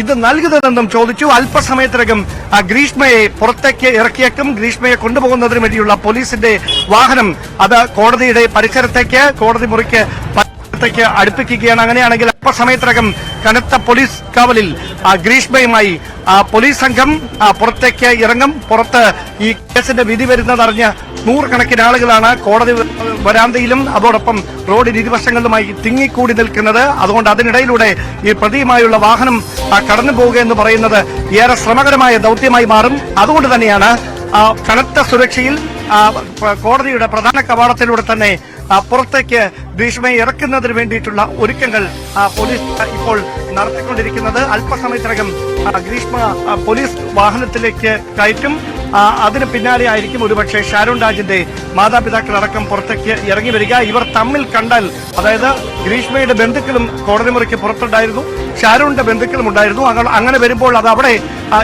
ഇത് നൽകുന്നതെന്നും ചോദിച്ചു. അല്പസമയത്തിനകം ഗ്രീഷ്മയെ പുറത്തേക്ക് ഇറക്കിയേക്കും. ഗ്രീഷ്മയെ കൊണ്ടുപോകുന്നതിന് വേണ്ടിയുള്ള പോലീസിന്റെ വാഹനം അത് കോടതിയുടെ പരിസരത്തേക്ക് കോടതി മുറിക്ക് ത്തേക്ക് അടുപ്പിക്കുകയാണ്. അങ്ങനെയാണെങ്കിൽ അല്പസമയത്തിനകം കനത്ത പോലീസ് കാവലിൽ ഗ്രീഷ്മയുമായി പോലീസ് സംഘം പുറത്തേക്ക് ഇറങ്ങും. പുറത്ത് ഈ കേസിന്റെ വിധി വരുന്നതറിഞ്ഞ് നൂറുകണക്കിന് ആളുകളാണ് കോടതി വരാന്തയിലും അതോടൊപ്പം റോഡിന് ഇരുവശങ്ങളിലുമായി തിങ്ങിക്കൂടി നിൽക്കുന്നത്. അതുകൊണ്ട് അതിനിടയിലൂടെ ഈ പ്രതിയുമായുള്ള വാഹനം കടന്നു പോവുക എന്ന് പറയുന്നത് ഏറെ ശ്രമകരമായ ദൗത്യമായി മാറും. അതുകൊണ്ട് തന്നെയാണ് കനത്ത സുരക്ഷയിൽ കോടതിയുടെ പ്രധാന കവാടത്തിലൂടെ തന്നെ പുറത്തേക്ക് ഭീഷ്മയെ ഇറക്കുന്നതിന് വേണ്ടിയിട്ടുള്ള ഒരുക്കങ്ങൾ പോലീസ് ഇപ്പോൾ നടത്തിക്കൊണ്ടിരിക്കുന്നത്. അല്പസമയത്തിനകം ഗ്രീഷ്മ പോലീസ് വാഹനത്തിലേക്ക് കയറ്റും. അതിന് പിന്നാലെ ആയിരിക്കും ഒരുപക്ഷെ ഷാരോൺ രാജിന്റെ മാതാപിതാക്കളടക്കം പുറത്തേക്ക് ഇറങ്ങി വരിക. ഇവർ തമ്മിൽ കണ്ടാൽ അതായത് ഗ്രീഷ്മയുടെ ബന്ധുക്കളും കോടതി മുറിക്ക് പുറത്തുണ്ടായിരുന്നു ഷാരോണിന്റെ ബന്ധുക്കളും ഉണ്ടായിരുന്നു. അങ്ങ- അങ്ങനെ വരുമ്പോൾ അത് അവിടെ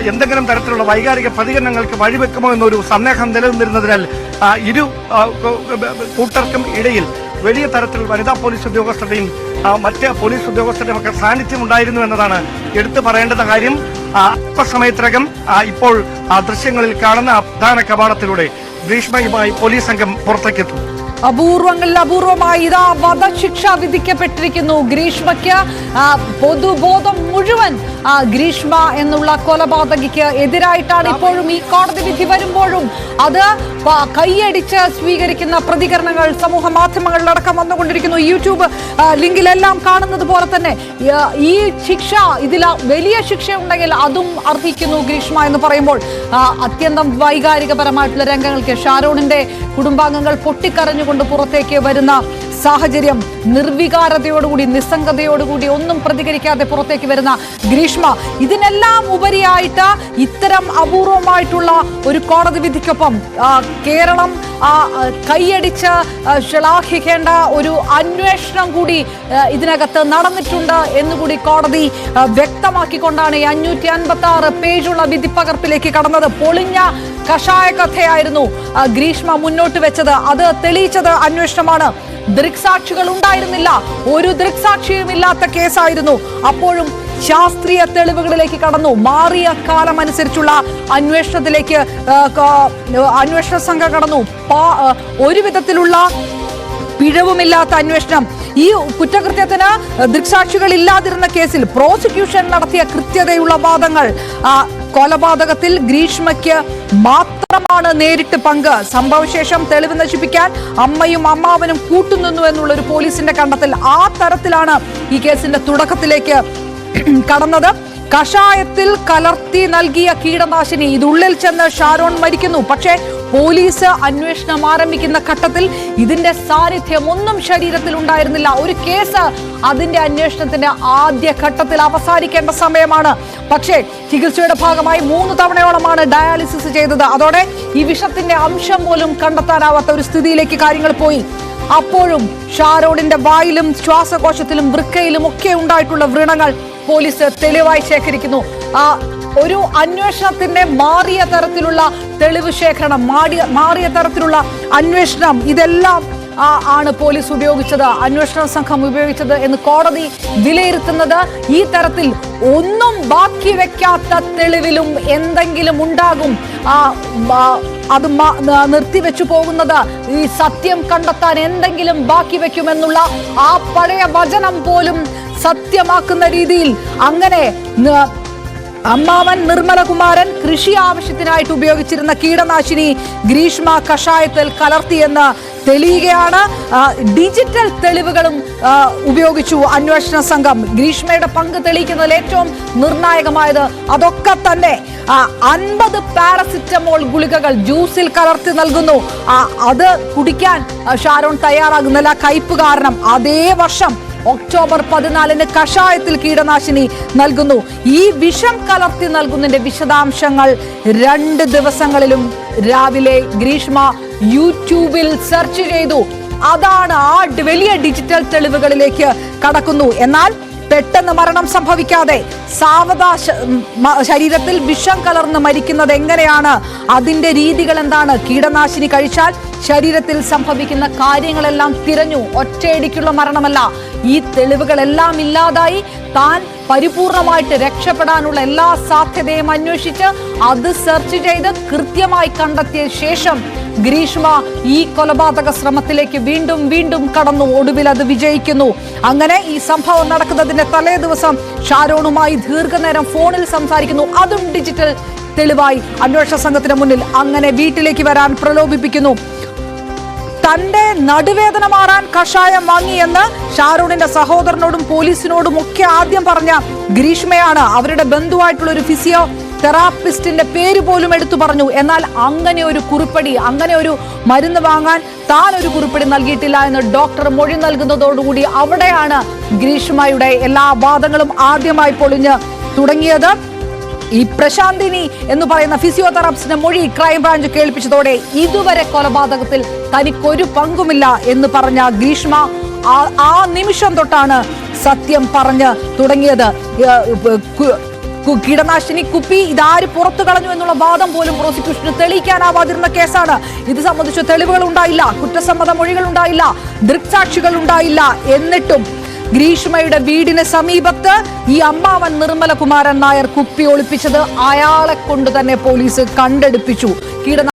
എന്തെങ്കിലും തരത്തിലുള്ള വൈകാരിക പ്രതികരണങ്ങൾക്ക് വഴിവെക്കുമോ എന്നൊരു സന്ദേഹം നിലനിന്നിരുന്നതിനാൽ ഇരു കൂട്ടർക്കും ഇടയിൽ വലിയ തരത്തിൽ വനിതാ പോലീസ് ഉദ്യോഗസ്ഥരുടെയും മറ്റ് പോലീസ് ഉദ്യോഗസ്ഥരുടെയും ഒക്കെ സാന്നിധ്യം ഉണ്ടായിരുന്നു എന്നതാണ് എടുത്തു പറയേണ്ടത് കാര്യം. അല്പസമയത്തിനകം ഇപ്പോൾ ദൃശ്യങ്ങളിൽ കാണുന്ന പ്രധാന കവാടത്തിലൂടെ ഗ്രീഷ്മയുമായി പോലീസ് സംഘം പുറത്തേക്കെത്തും. അപൂർവങ്ങളിൽ അപൂർവമായി ഇതാ വധശിക്ഷ വിധിക്കപ്പെട്ടിരിക്കുന്നു. ഗ്രീഷ്മയ്ക്ക് പൊതുബോധം മുഴുവൻ ഗ്രീഷ്മ എന്നുള്ള കൊലപാതകിക്ക് എതിരായിട്ടാണ് ഇപ്പോഴും ഈ കോടതി വിധി വരുമ്പോഴും. അത് കൈയടിച്ച് സ്വീകരിക്കുന്ന പ്രതികരണങ്ങൾ സമൂഹ മാധ്യമങ്ങളിലടക്കം വന്നുകൊണ്ടിരിക്കുന്നു. യൂട്യൂബ് ലിങ്കിലെല്ലാം കാണുന്നത് പോലെ തന്നെ ഈ ശിക്ഷ ഇതിൽ വലിയ ശിക്ഷ ഉണ്ടെങ്കിൽ അതും അർഹിക്കുന്നു ഗ്രീഷ്മ എന്ന് പറയുമ്പോൾ. അത്യന്തം വൈകാരികപരമായിട്ടുള്ള രംഗങ്ങൾക്ക് ഷാരോണിന്റെ കുടുംബാംഗങ്ങൾ പൊട്ടിക്കരഞ്ഞുകൊണ്ട് പുറത്തേക്ക് വരുന്ന സാഹചര്യം നിർവികാരതയോടുകൂടി നിസ്സംഗതയോടുകൂടി ഒന്നും പ്രതികരിക്കാതെ പുറത്തേക്ക് വരുന്ന ഗ്രീഷ്മ ഇതിനെല്ലാം ഉപരിയായിട്ട് ഇത്തരം അപൂർവമായിട്ടുള്ള ഒരു കോടതി വിധിക്കൊപ്പം കേരളം കൈയടിച്ച് ശ്ലാഘിക്കേണ്ട ഒരു അന്വേഷണം കൂടി ഇതിനകത്ത് നടന്നിട്ടുണ്ട് എന്നുകൂടി കോടതി വ്യക്തമാക്കിക്കൊണ്ടാണ് ഈ അഞ്ഞൂറ്റി അൻപത്തി ആറ് പേജുള്ള വിധിപ്പകർപ്പിലേക്ക് കടന്നത്. പൊളിഞ്ഞ കഷായ കഥയായിരുന്നു ഗ്രീഷ്മ മുന്നോട്ട് വെച്ചത്. അത് തെളിയിച്ചത് അന്വേഷണമാണ്. ദൃക്സാക്ഷികൾ ഉണ്ടായിരുന്നില്ല. ഒരു ദൃക്സാക്ഷിയും ഇല്ലാത്ത കേസായിരുന്നു. അപ്പോഴും ശാസ്ത്രീയ തെളിവുകളിലേക്ക് കടന്നു. മാറിയ കാലം അനുസരിച്ചുള്ള അന്വേഷണത്തിലേക്ക് അന്വേഷണ സംഘം കടന്നു. ഒരു വിധത്തിലുള്ള പിഴവുമില്ലാത്ത അന്വേഷണം. ഈ കുറ്റകൃത്യത്തിന് ദൃക്സാക്ഷികൾ ഇല്ലാതിരുന്ന കേസിൽ പ്രോസിക്യൂഷൻ നടത്തിയ കൃത്യതയുള്ള വാദങ്ങൾ. കൊലപാതകത്തിൽ ഗ്രീഷ്മയ്ക്ക് മാത്രമാണ് നേരിട്ട് പങ്ക്. സംഭവശേഷം തെളിവ് നശിപ്പിക്കാൻ അമ്മയും അമ്മാവനും കൂട്ടുനിന്നു എന്നുള്ള ഒരു പോലീസിന്റെ കണ്ടെത്തൽ ആ തരത്തിലാണ് ഈ കേസിന്റെ തുടക്കത്തിലേക്ക് കടന്നത്. കഷായത്തിൽ കലർത്തി നൽകിയ കീടനാശിനി. ഇതുള്ളിൽ ചെന്ന് ഷാരോൺ മരിക്കുന്നു. പക്ഷേ പോലീസ് അന്വേഷണം ആരംഭിക്കുന്ന ഘട്ടത്തിൽ ഇതിന്റെ സാന്നിധ്യം ഒന്നും ശരീരത്തിൽ ഉണ്ടായിരുന്നില്ല. ഒരു കേസ് അതിന്റെ അന്വേഷണത്തിന്റെ ആദ്യ ഘട്ടത്തിൽ അവസാനിക്കേണ്ട സമയമാണ്. പക്ഷേ ചികിത്സയുടെ ഭാഗമായി മൂന്ന് തവണയോളമാണ് ഡയാലിസിസ് ചെയ്തത്. അതോടെ ഈ വിഷത്തിന്റെ അംശം പോലും കണ്ടെത്താനാവാത്ത ഒരു സ്ഥിതിയിലേക്ക് കാര്യങ്ങൾ പോയി. അപ്പോഴും ഷാരോഡിന്റെ വായിലും ശ്വാസകോശത്തിലും വൃക്കയിലും ഒക്കെ ഉണ്ടായിട്ടുള്ള വ്രണങ്ങൾ പോലീസ് തെളിവായി ശേഖരിക്കുന്നു. ആ ഒരു അന്വേഷണത്തിന്റെ മാറിയ തരത്തിലുള്ള തെളിവ് ശേഖരണം മാറിയ മാറിയ തരത്തിലുള്ള അന്വേഷണം ഇതെല്ലാം ആണ് പോലീസ് ഉപയോഗിച്ചത് അന്വേഷണ സംഘം ഉപയോഗിച്ചത് എന്ന് കോടതി വിലയിരുത്തുന്നത് ഈ തരത്തിൽ ഒന്നും ബാക്കി വെക്കാത്ത തെളിവിലും എന്തെങ്കിലും ഉണ്ടാകും ആ, അത് നിർത്തിവെച്ചു പോകുന്നത് ഈ സത്യം കണ്ടെത്താൻ എന്തെങ്കിലും ബാക്കി വെക്കുമെന്നുള്ള ആ പഴയ വചനം പോലും സത്യമാക്കുന്ന രീതിയിൽ അങ്ങനെ അമ്മാവൻ നിർമ്മലകുമാരൻ കൃഷി ആവശ്യത്തിനായിട്ട് ഉപയോഗിച്ചിരുന്ന കീടനാശിനി ഗ്രീഷ്മ കഷായത്തിൽ കലർത്തിയെന്ന് തെളിയുകയാണ്. ഡിജിറ്റൽ തെളിവുകളും ഉപയോഗിച്ചു അന്വേഷണ സംഘം. ഗ്രീഷ്മയുടെ പങ്ക് തെളിയിക്കുന്നതിൽ ഏറ്റവും നിർണായകമായത് അതൊക്കെ തന്നെ. അൻപത് പാരസിറ്റമോൾ ഗുളികകൾ ജ്യൂസിൽ കലർത്തി നൽകുന്നു. അത് കുടിക്കാൻ ഷാരോൺ തയ്യാറാകുന്നില്ല കയ്പ് കാരണം. അതേ വർഷം ഒക്ടോബർ പതിനാലിന് കഷായത്തിൽ കീടനാശിനി നൽകുന്നു. ഈ വിഷം കലർത്തി നൽകുന്നതിന്റെ വിശദാംശങ്ങൾ രണ്ട് ദിവസങ്ങളിലും രാവിലെ ഗ്രീഷ്മ യൂട്യൂബിൽ സെർച്ച് ചെയ്തു. അതാണ് ആ വലിയ ഡിജിറ്റൽ തെളിവുകളിലേക്ക് കടക്കുന്നു. എന്നാൽ പെട്ടെന്ന് മരണം സംഭവിക്കാതെ സാവകാശ ശരീരത്തിൽ വിഷം കലർന്ന് മരിക്കുന്നത് എങ്ങനെയാണ്? അതിന്റെ രീതികൾ എന്താണ്? കീടനാശിനി കഴിച്ചാൽ ശരീരത്തിൽ സംഭവിക്കുന്ന കാര്യങ്ങളെല്ലാം തിരഞ്ഞു. ഒറ്റയടിക്കുള്ള മരണമല്ല. ഈ തെളിവുകളെല്ലാം ഇല്ലാതായി താൻ പരിപൂർണമായിട്ട് രക്ഷപ്പെടാനുള്ള എല്ലാ സാധ്യതയും അന്വേഷിച്ച് അത് സെർച്ച് ചെയ്ത് കൃത്യമായി കണ്ടെത്തിയ ശേഷം ഗ്രീഷ്മ ഈ കൊലപാതക ശ്രമത്തിലേക്ക് വീണ്ടും വീണ്ടും കടന്നു. ഒടുവിൽ അത് വിജയിക്കുന്നു. അങ്ങനെ ഈ സംഭവം നടക്കുന്നതിന്റെ തലേ ദിവസം ഷാരോണുമായി ദീർഘനേരം ഫോണിൽ സംസാരിക്കുന്നു. അതും ഡിജിറ്റൽ തെളിവായി. അന്വേഷണ സംഘത്തിന് മുന്നിൽ അങ്ങനെ വീട്ടിലേക്ക് വരാൻ പ്രലോഭിപ്പിക്കുന്നു. തന്റെ നടുവേദന മാറാൻ കഷായം വാങ്ങിയെന്ന് ഷാരൂണിന്റെ സഹോദരനോടും പോലീസിനോടും ഒക്കെ ആദ്യം പറഞ്ഞ ഗ്രീഷ്മയാണ് അവരുടെ ബന്ധുവായിട്ടുള്ള ഒരു ഫിസിയോ തെറാപ്പിസ്റ്റിന്റെ പേര് പോലും എടുത്തു പറഞ്ഞു. എന്നാൽ അങ്ങനെ ഒരു കുറിപ്പടി അങ്ങനെ ഒരു മരുന്ന് വാങ്ങാൻ താൻ ഒരു കുറിപ്പടി നൽകിയിട്ടില്ല എന്ന് ഡോക്ടർ മൊഴി നൽകുന്നതോടുകൂടി അവിടെയാണ് ഗ്രീഷ്മയുടെ എല്ലാ വാദങ്ങളും ആദ്യമായി പൊളിഞ്ഞ് തുടങ്ങിയത്. ഈ പ്രശാന്തിനി എന്ന് പറയുന്ന ഫിസിയോതെറാപ്പിസ്റ്റിന്റെ മൊഴി ക്രൈംബ്രാഞ്ച് കേൾപ്പിച്ചതോടെ ഇതുവരെ കൊലപാതകത്തിൽ തനിക്കൊരു പങ്കുമില്ല എന്ന് പറഞ്ഞ ഗ്രീഷ്മ ആ- നിമിഷം തൊട്ടാണ് സത്യം പറഞ്ഞ് തുടങ്ങിയത്. കീടനാശിനി കുപ്പി ഇതാര് പുറത്തു കളഞ്ഞു എന്നുള്ള വാദം പോലും പ്രോസിക്യൂഷന് തെളിയിക്കാനാവാതിരുന്ന കേസാണ്. ഇത് സംബന്ധിച്ച് തെളിവുകൾ ഉണ്ടായില്ല കുറ്റസമ്മത മൊഴികൾ ഉണ്ടായില്ല ദൃക്സാക്ഷികൾ ഉണ്ടായില്ല. എന്നിട്ടും ഗ്രീഷ്മയുടെ വീടിന് സമീപത്ത് ഈ അമ്മാവൻ നിർമ്മലകുമാരൻ നായർ കുപ്പി ഒളിപ്പിച്ചത് അയാളെ കൊണ്ട് തന്നെ പോലീസ് കണ്ടെടുപ്പിച്ചു. കീടനാ